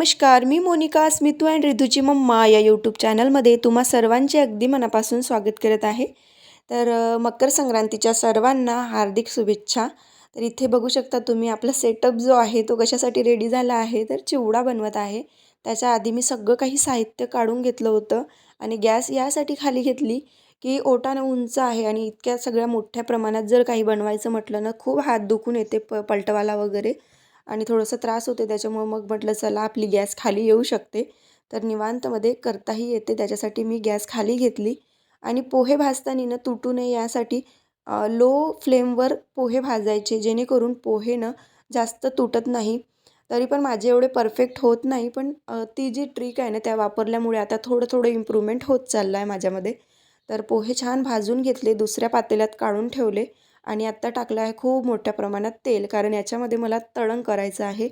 नमस्कार मी मोनिका स्मितू अँड रिधूची मम्मा या यूट्यूब चॅनलमध्ये तुम्हा सर्वांचे अगदी मनापासून स्वागत करत आहे. तर मकर संक्रांतीच्या सर्वांना हार्दिक शुभेच्छा. तर इथे बघू शकता तुम्ही आपला सेटअप जो आहे तो कशासाठी रेडी झाला आहे तर चिवडा बनवत आहे. त्याच्या आधी मी सगळं काही साहित्य काढून घेतलं होतं आणि गॅस यासाठी खाली घेतली की ओटानं उंच आहे आणि इतक्या सगळ्या मोठ्या प्रमाणात जर काही बनवायचं म्हटलं ना खूप हात दुखून येते प पलटवाला वगैरे. आणि थोडंसं त्रास होते त्याच्यामुळं मग म्हटलं चला आपली गॅस खाली येऊ शकते. तर निवांतमध्ये करताही येते त्याच्यासाठी मी गॅस खाली घेतली. आणि पोहे भाजताना तुटू नये यासाठी लो फ्लेमवर पोहे भाजायचे जेणेकरून पोहे न जास्त तुटत नाही. तरी पण माझे एवढे परफेक्ट होत नाही पण ती जी ट्रिक आहे ना त्या वापरल्यामुळे आता थोडं थोडं इम्प्रूव्हमेंट होत चाललं आहे माझ्यामध्ये. तर पोहे छान भाजून घेतले दुसऱ्या पातेल्यात काढून ठेवले. आणि आत्ता टाकलं आहे खूप मोठ्या प्रमाणात तेल कारण याच्यामध्ये मला तळण करायचं आहे.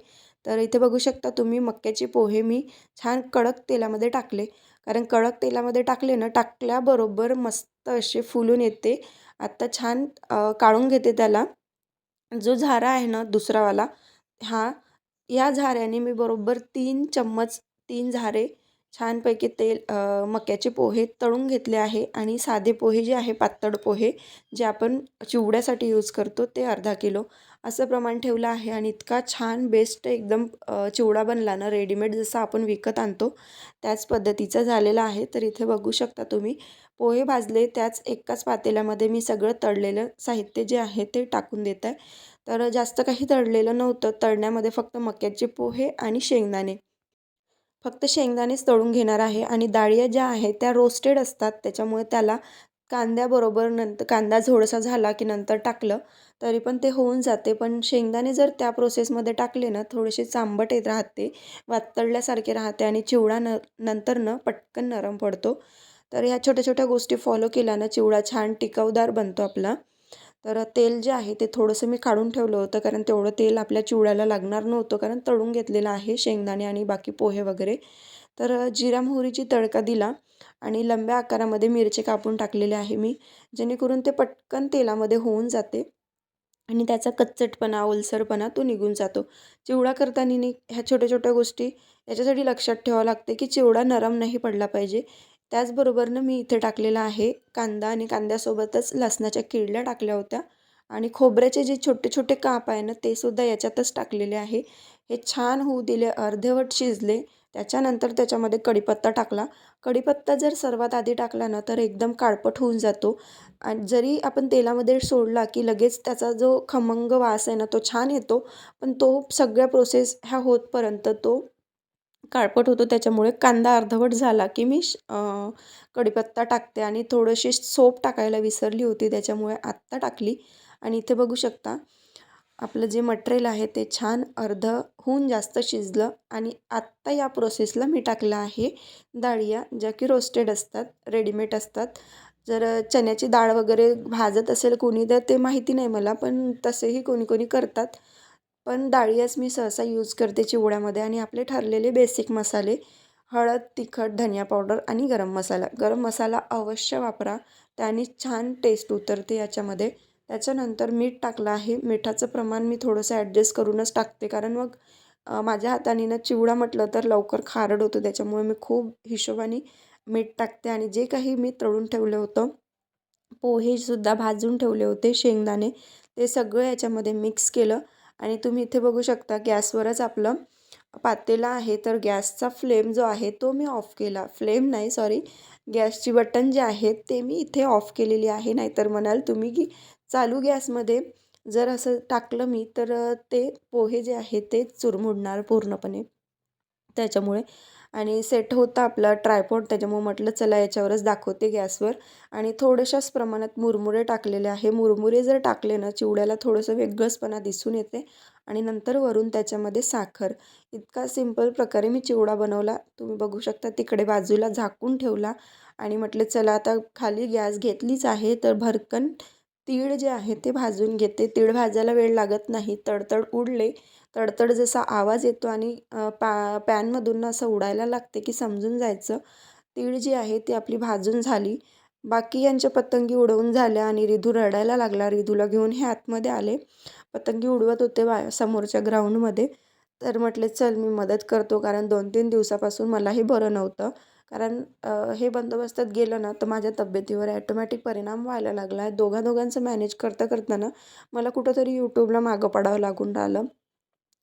तर इथे बघू शकता तुम्ही मक्याचे पोहे मी छान कडक तेलामध्ये टाकले. कारण कडक तेलामध्ये टाकले ना टाकल्याबरोबर मस्त असे फुलून येते. आत्ता छान काढून घेते त्याला. जो झारा आहे ना दुसरावाला हा या झाऱ्याने मी बरोबर तीन चम्मच तीन झारे छानपैकी तेल मक्याचे पोहे तळून घेतले आहे आणि साधे पोहे जे आहे पातळ पोहे जे आपण चिवड्यासाठी यूज करतो ते अर्धा किलो. असं प्रमाण ठेवलं आहे आणि इतका छान बेस्ट एकदम चिवडा बनला ना रेडीमेड जसं आपण विकत आणतो त्याच पद्धतीचा झालेला आहे. तर इथे बघू शकता तुम्ही पोहे भाजले त्याच एकाच पातेल्यामध्ये मी सगळं तळलेलं साहित्य जे आहे ते टाकून देत आहे. तर जास्त काही तळलेलं नव्हतं तळण्यामध्ये फक्त मक्याचे पोहे आणि शेंगदाणे. फक्त शेंगदाणेच तळून घेणार आहे आणि डाळिया ज्या आहेत त्या रोस्टेड असतात. त्याच्यामुळे त्याला कांद्याबरोबर नंतर कांदा झोडसा झाला की नंतर टाकलं तरी पण ते होऊन जाते. पण शेंगदाणे जर त्या प्रोसेसमध्ये टाकले ना थोडेसे चांबट येत राहते वातळल्यासारखे राहते आणि चिवडा न नंतर न पटकन नरम पडतो. तर ह्या छोट्या छोट्या गोष्टी फॉलो केल्यानं चिवडा छान टिकाऊदार बनतो आपला. तर तेल जे आहे ते थोडंसं मी काढून ठेवलं होतं कारण तेवढं तेल आपल्या चिवड्याला लागणार नव्हतं कारण तळून घेतलेलं आहे शेंगदाणे आणि बाकी पोहे वगैरे. तर जिरा मोहरीची तडका दिला आणि लंब्या आकारामध्ये मिरचे कापून टाकलेले आहे मी जेणेकरून ते पटकन तेलामध्ये होऊन जाते आणि त्याचा कच्चटपणा ओलसरपणा तो निघून जातो. चिवडा करताना नी ह्या छोट्या छोट्या गोष्टी याच्यासाठी लक्षात ठेवावं लागते की चिवडा नरम नाही पडला पाहिजे. त्याचबरोबरनं मी इथे टाकलेला आहे कांदा आणि कांद्यासोबतच लसणाच्या किडल्या टाकल्या होत्या. आणि खोबऱ्याचे जे छोटे छोटे काप आहे ना ते सुद्धा याच्यातच टाकलेले आहे. हे छान होऊ दिले अर्धवट शिजले. त्याच्यानंतर त्याच्यामध्ये कढीपत्ता टाकला. कढीपत्ता जर सर्वात आधी टाकला ना तर एकदम काळपट होऊन जातो. आणि जरी आपण तेलामध्ये सोडला की लगेच त्याचा जो खमंग वास आहे ना तो छान येतो. पण तो सगळ्या प्रोसेस ह्या होतपर्यंत तो काळपट होतो. त्याच्यामुळे कांदा अर्धवट झाला की मी श कढीपत्ता टाकते आणि थोडीशी सोप टाकायला विसरली होती. त्याच्यामुळे आत्ता टाकली. आणि इथे बघू शकता आपलं जे मटेरियल आहे ते छान अर्धहून जास्त शिजलं आणि आत्ता या प्रोसेसला मी टाकलं आहे डाळिया ज्या की रोस्टेड असतात रेडीमेड असतात. जर चण्याची डाळ वगैरे भाजत असेल कोणी तर ते माहिती नाही मला पण तसेही कोणी कोणी करतात. पण डाळीच मी सहसा यूज करते चिवड्यामध्ये आणि आपले ठरलेले बेसिक मसाले. हळद तिखट धनिया पावडर आणि गरम मसाला. गरम मसाला अवश्य वापरा. त्याने छान टेस्ट उतरते याच्यामध्ये. त्याच्यानंतर मीठ टाकलं आहे. मिठाचं प्रमाण मी थोडंसं ॲडजस्ट करूनच टाकते. कारण मग माझ्या हाताने ना चिवडा म्हटलं तर लवकर खारड होतो. त्याच्यामुळे मी खूप हिशोबाने मीठ टाकते आणि जे काही मी तळून ठेवलं होतं पोहेसुद्धा भाजून ठेवले होते शेंगदाणे ते सगळं याच्यामध्ये मिक्स केलं. आणि तुम्ही इथे बघू शकता गॅसवरच आपलं पातेला आहे तर गॅसचा फ्लेम जो आहे तो मी ऑफ केला. फ्लेम नाही सॉरी गॅसची बटन जे आहेत ते मी इथे ऑफ केलेली आहे. नाहीतर म्हणाल तुम्ही की चालू गॅसमध्ये जर असं टाकलं मी तर ते पोहे जे आहे ते चुरमुडणार पूर्णपणे. त्याच्यामुळे आणि सेट होता आपला ट्रायपॉड त्याच्यामुळे म्हटलं चला याच्यावरच दाखवते गॅसवर. आणि थोड्याशाच प्रमाणात मुरमुरे टाकलेले आहे. मुरमुरे जर टाकले ना चिवड्याला थोडंसं वेगळंचपणा दिसून येते. आणि नंतर वरून त्याच्यामध्ये साखर. इतका सिंपल प्रकारे मी चिवडा बनवला. तुम्ही बघू शकता तिकडे बाजूला झाकून ठेवला. आणि म्हटलं चला आता खाली गॅस घेतलीच आहे तर भरकन तीळ जे आहे ते भाजून घेते. तीळ भाजायला वेळ लागत नाही. तडतड उडले. तडतड जसा आवाज येतो आणि पा पॅ पॅनमधून असं उडायला लागते की समजून जायचं तीळ जी आहे ती आपली भाजून झाली. बाकी यांच्या पतंगी उडवून झाल्या आणि रिधू रडायला लागला. रिधूला घेऊन हे आतमध्ये आले. पतंगी उडवत होते बा समोरच्या ग्राउंडमध्ये. तर म्हटले चल मी मदत करतो कारण दोन तीन दिवसापासून मलाही बरं नव्हतं. कारण हे बंदोबस्तात गेलं ना तर माझ्या तब्येतीवर ॲटोमॅटिक परिणाम व्हायला लागला आहे. दोघा दोघांचं मॅनेज करता करताना मला कुठंतरी यूट्यूबला मागं पडावं लागून राहिलं.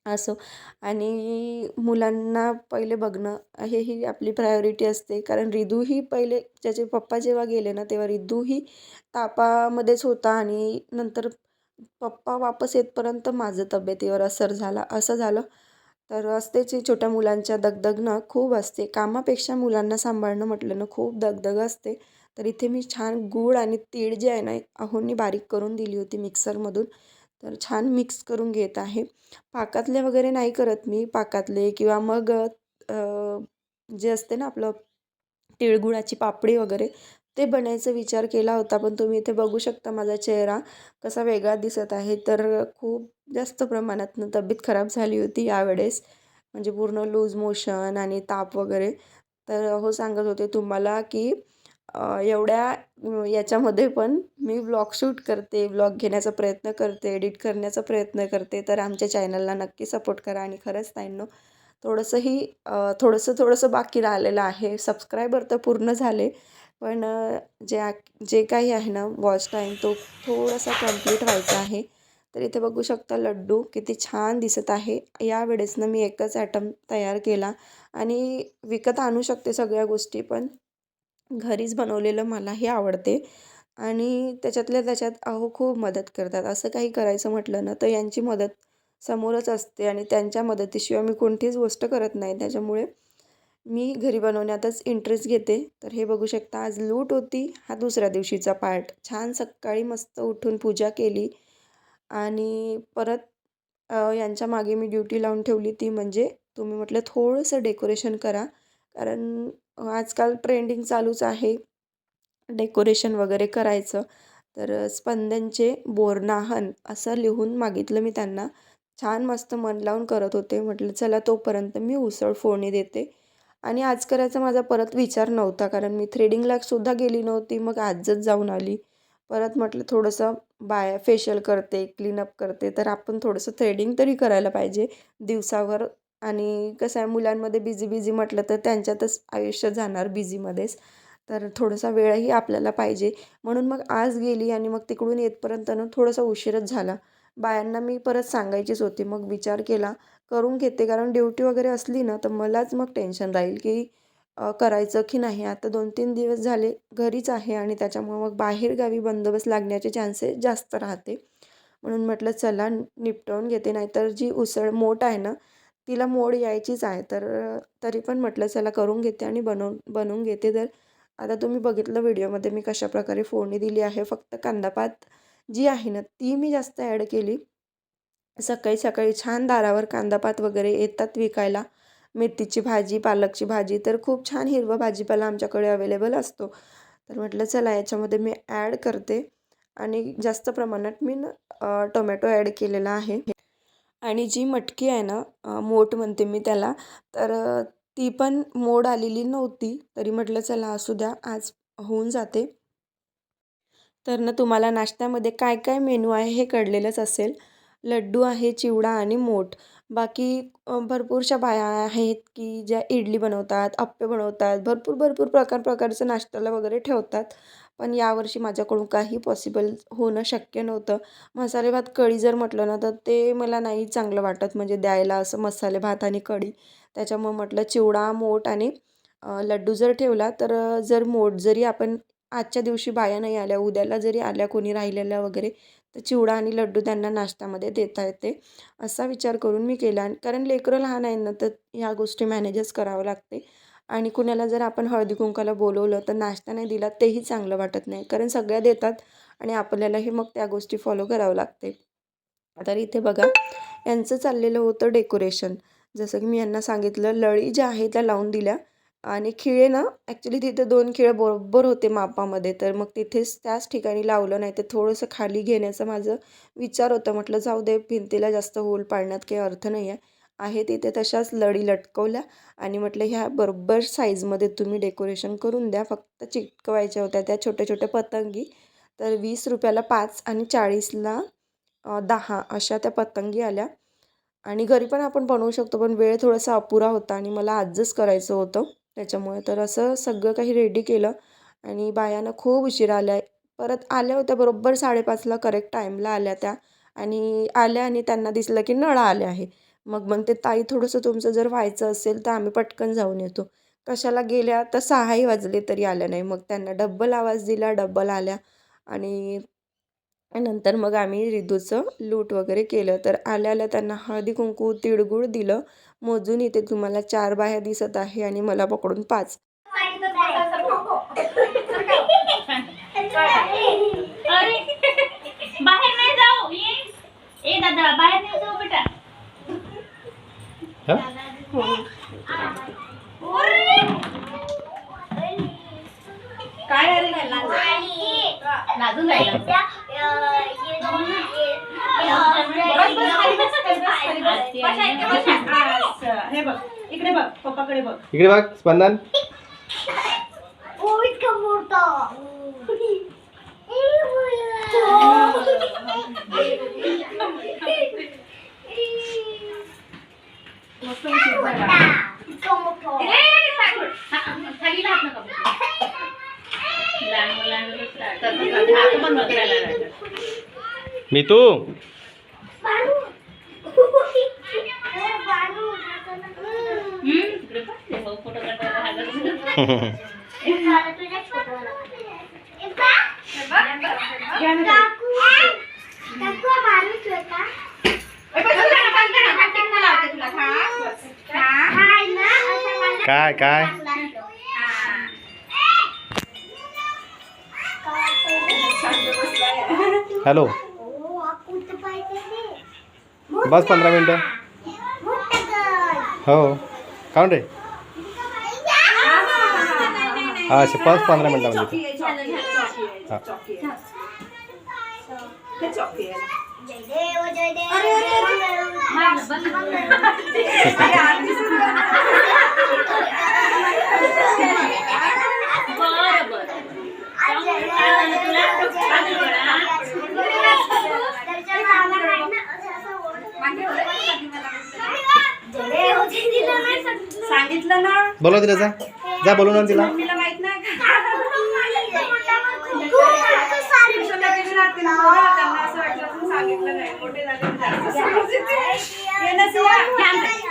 असं. आणि मुलांना पहिले बघणं हे ही आपली प्रायोरिटी असते. कारण रिदू ही पहिले त्याचे पप्पा जेव्हा गेले ना तेव्हा रिदू ही तापामध्येच होता आणि नंतर पप्पा वापस येतपर्यंत माझं तब्येतीवर असर झाला असं झालं. तर असतेच छोट्या मुलांच्या दगदगनं खूप असते. कामापेक्षा मुलांना सांभाळणं म्हटलं ना खूप दगदग असते. तर इथे मी छान गूळ आणि तीळ जे आहे ना अहोंनी बारीक करून दिली होती मिक्सरमधून तर छान मिक्स करून घेत आहे. पाकातले वगैरे नाही करत मी पाकातले किंवा मग जे असते ना आपलं तिळगुळाची पापडी वगैरे ते बनायचा विचार केला होता पण तुम्ही इथे बघू शकता माझा चेहरा कसा वेगळा दिसत आहे. तर खूप जास्त प्रमाणात तब्येत खराब झाली होती यावेळेस म्हणजे पूर्ण लूज मोशन आणि ताप वगैरे. तर हो सांगत होते तुम्हाला की एवढ्या याच्यामध्ये पण मी व्लॉग शूट करते व्लॉग घेण्याचा प्रयत्न करते एडिट करण्याचा प्रयत्न करते. तर आमच्या चॅनलला नक्की सपोर्ट करा. आणि खरंच ताईंनो थोडंसंही थोडंसं थोडंसं बाकी राहिलेलं आहे. सबस्क्रायबर तर पूर्ण झाले. पण जे जे काही आहे ना वॉच टाईम तो थोडासा कंप्लीट व्हायचा आहे. तर इथे बघू शकता लड्डू किती छान दिसत आहे. यावेळेस ना मी एकच ॲटम तयार केला. आणि विकत आणू शकते सगळ्या गोष्टी पण घरीच बनवलेलं मलाही आवडते. आणि त्याच्यातल्या त्याच्यात अहो खूप मदत करतात. असं काही करायचं म्हटलं ना तर यांची मदत समोरच असते आणि त्यांच्या मदतीशिवाय मी कोणतीच गोष्ट करत नाही. त्याच्यामुळे मी घरी बनवण्यातच इंटरेस्ट घेते. तर हे बघू शकता आज लूट होती हा दुसऱ्या दिवशीचा पार्ट छान सकाळी मस्त उठून पूजा केली आणि परत यांच्या मागे मी ड्युटी लावून ठेवली ती म्हणजे तुम्ही म्हटलं थोडंसं डेकोरेशन करा. कारण आजकाल ट्रेंडिंग चालूच आहे. डेकोरेशन वगैरे करायचं. तर स्पंदनचे बोरनाहन असं लिहून मागितलं मी त्यांना. छान मस्त मन लावून करत होते. म्हटलं चला तोपर्यंत मी उसळ फोडणी देते. आणि आज करायचा माझा परत विचार नव्हता. कारण मी थ्रेडिंगला सुद्धा गेली नव्हती. मग आजच जाऊन आली. परत म्हटलं थोडंसं बाय फेशियल करते क्लीनअप करते. तर आपण थोडंसं थ्रेडिंग तरी करायला पाहिजे. दिवसावर आणि कसं आहे मुलांमध्ये बिझी बिझी म्हटलं तर त्यांच्यातच आयुष्य जाणार बिझीमध्येच तर थोडासा वेळही आपल्याला पाहिजे. म्हणून मग आज गेली आणि मग तिकडून येतपर्यंत ना थोडासा उशीरच झाला. बायांना मी परत सांगायचीच होती. मग विचार केला. करून घेते. कारण ड्युटी वगैरे असली ना तर मलाच मग टेन्शन राहील की करायचं की नाही. आता दोन तीन दिवस झाले घरीच आहे आणि त्याच्यामुळे मग बाहेरगावी बंदोबस्त लागण्याचे चान्सेस जास्त राहते. म्हणून म्हटलं चला निपटवून घेते. नाहीतर जी उसळ मोठ आहे ना तिला मोड यायचीच आहे. तर तरी पण म्हटलं चला करून घेते आणि बनवून बनवून घेते तर आता तुम्ही बघितलं व्हिडिओमध्ये मी कशाप्रकारे फोडणी दिली आहे. फक्त कांदापात जी आहे ना ती मी जास्त ॲड केली. सकाळी सकाळी छान दारावर कांदापात वगैरे येतात विकायला. मेथीची भाजी पालकची भाजी तर खूप छान हिरवा भाजीपाला आमच्याकडे अवेलेबल असतो. तर म्हटलं चला याच्यामध्ये मी ॲड करते. आणि जास्त प्रमाणात मी टोमॅटो ॲड केलेला आहे. आणि जी मटकी आहे ना मोट मोठ म्हणते मी त्याला तर ती पण मोड आलेली नव्हती. तरी म्हटलं चला असू द्या आज होऊन जाते. तर ना तुम्हाला नाश्त्यामध्ये काय काय मेनू आहे हे कळलेलंच असेल. लड्डू आहे चिवडा आणि मोठ. बाकी भरपूरशा बाया आहेत की ज्या इडली बनवतात अप्पे बनवतात भरपूर भरपूर प्रकार प्रकारचं नाश्त्याला वगैरे ठेवतात. पण यावर्षी माझ्याकडून काही पॉसिबल होणं शक्य नव्हतं. मसाले भात कढी जर म्हटलं ना तर ते मला नाही चांगलं वाटत. म्हणजे द्यायला असं मसाले भात आणि कढी. त्याच्यामुळे म्हटलं चिवडा मोठ आणि लड्डू जर ठेवला तर जर मोठ जरी आपण आजच्या दिवशी बाया नाही आल्या उद्याला जरी आल्या कोणी राहिलेल्या वगैरे तर चिवडा आणि लड्डू त्यांना नाश्त्यामध्ये देता येते. असा विचार करून मी केला. आणि कारण लेकरं लहान आहे ना तर ह्या गोष्टी मॅनेजच करावं लागते. आणि कुणाला जर आपण हळदी कुंकाला बोलवलं तर नाश्ता नाही दिला तेही चांगलं वाटत नाही. कारण सगळ्या देतात आणि आपल्यालाही मग त्या गोष्टी फॉलो करावं लागते. तर इथे बघा यांचं चाललेलं होतं डेकोरेशन जसं की मी यांना सांगितलं लळी ज्या आहे त्या लावून दिल्या. आणि खिळे ना ॲक्च्युली तिथे दोन खिळे बरोबर होते मापामध्ये. तर मग तिथेच त्याच ठिकाणी लावलं नाही तर थोडंसं खाली घेण्याचं माझं विचार होता. म्हटलं जाऊ दे भिंतीला जास्त होल पाडण्यात काही अर्थ नाही आहे आहे तिथे तशाच लढी लटकवल्या आणि म्हटलं ह्या बरोबर साईजमध्ये तुम्ही डेकोरेशन करून द्या. फक्त चिटकवायच्या होत्या त्या छोट्या छोट्या पतंगी. तर वीस रुपयाला पाच आणि चाळीसला दहा अशा त्या पतंगी आल्या. आणि घरी पण आपण बनवू शकतो पण वेळ थोडासा अपुरा होता आणि मला आजच करायचं होतं. त्याच्यामुळे तर असं सगळं काही रेडी केलं आणि बायानं खूप उशिरा आल्या. परत आल्या होत्या बरोबर साडेपाचला करेक्ट टाईमला आल्या त्या आणि आल्या आणि त्यांना दिसलं की नळ आले आहे. मग मग ते ताई थोडंसं तुमचं जर व्हायचं असेल तर आम्ही पटकन जाऊन येतो. कशाला गेल्या तर सहाही वाजले तरी आल्या नाही. मग त्यांना डब्बल आवाज दिला डब्बल आल्या आणि नंतर मग आम्ही रिदूचं लूट वगैरे केलं. तर आल्या आल्या त्यांना हळदी कुंकू तिळगुळ दिलं. मोजून इथे तुम्हाला चार बाह्या दिसत आहे आणि मला पकडून पाच. बाहेर नाही जाऊ. ये. दादा बाहेर नाही जाऊ बेटा. काय लाजून राहिला. हे बघ इकडे बघ पप्पाकडे बघ. इकडे बघ स्पंदन. खाली राहत नका बसू. लहान मुलांना तसंच राहतं. हात पण बघायला लागतात. मी तू बघ, ते काय काय हॅलो बस पंधरा मिनटं हो काऊन रे हा अच्छा बस पंधरा मिनटामध्ये हा बरं, बरं. सांगितलं ना बोलव तिला जा. जा बोलू तिला मम्मीला माहीत नाही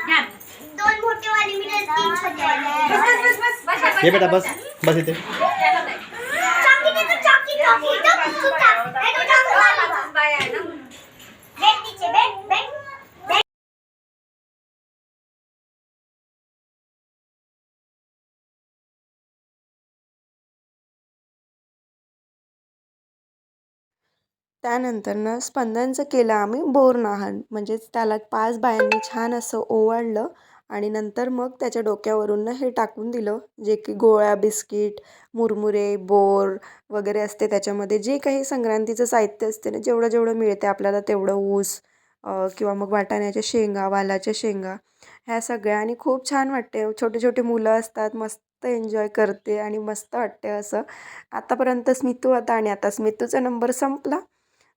का दोन मोठे वाली मिळेल तीन छोटे वाले ये बेटा बस बस. इथे. त्यानंतरनं स्पंदनचं केलं आम्ही बोरनाहन म्हणजेच त्याला पाच बायांनी छान असं ओवाळलं. आणि नंतर मग त्याच्या डोक्यावरून हे टाकून दिलं जे की गोळ्या बिस्किट मुरमुरे बोर वगैरे असते त्याच्यामध्ये. जे काही संक्रांतीचं साहित्य असते ना जेवढं जेवढं मिळते आपल्याला तेवढं ऊस किंवा मग वाटाण्याच्या शेंगा वालाच्या शेंगा ह्या सगळ्या. आणि खूप छान वाटते. छोटे छोटे मुलं असतात मस्त एन्जॉय करते आणि मस्त वाटते असं. आतापर्यंत स्मितू होता आणि आता स्मितूचा नंबर संपला.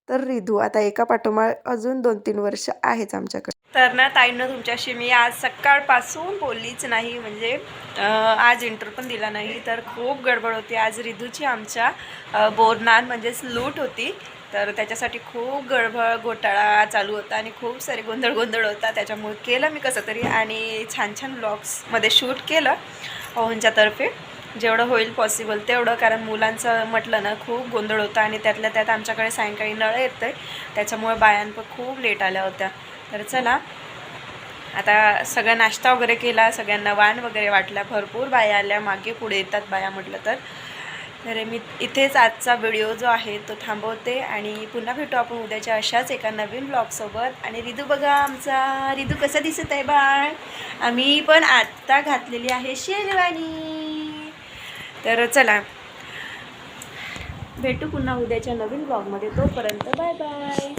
तर रिधू आता एका पाठोमाळ अजून दोन तीन वर्ष आहेच आमच्याकडे. तर ना ताईनं तुमच्याशी मी आज सकाळपासून बोललीच नाही म्हणजे आज इंटर पण दिला नाही तर खूप गडबड होती. आज रिधूची आमच्या बोरनान म्हणजेच लूट होती. तर त्याच्यासाठी खूप गडबड घोटाळा चालू होता आणि खूप सारे गोंधळ गोंधळ होता. त्याच्यामुळे केलं मी कसं तरी आणि छान छान ब्लॉग्समध्ये शूट केलं. ओहनच्यातर्फे जेवढं होईल पॉसिबल तेवढं कारण मुलांचं म्हटलं ना खूप गोंधळ होता आणि त्यातल्या त्यात आमच्याकडे सायंकाळी नळ येतं आहे त्याच्यामुळे बायांप खूप लेट आल्या होत्या. तर चला आता सगळा नाश्ता वगैरे केला सगळ्यांना वाण वगैरे वाटला भरपूर बाया आल्या मागे पुढे येतात बाया म्हटलं तर. तर मी इथेच आजचा व्हिडिओ जो आहे तो थांबवते आणि पुन्हा भेटू आपण उद्याच्या अशाच एका नवीन ब्लॉगसोबत आणि रिदू बघा आमचा रिदू कसा दिसत आहे बाळ? आम्ही पण आत्ता घातलेली आहे शेरवानी. तर चला. भेटू पुन्हा उद्याच्या नवीन ब्लॉगमध्ये तोपर्यंत बाय बाय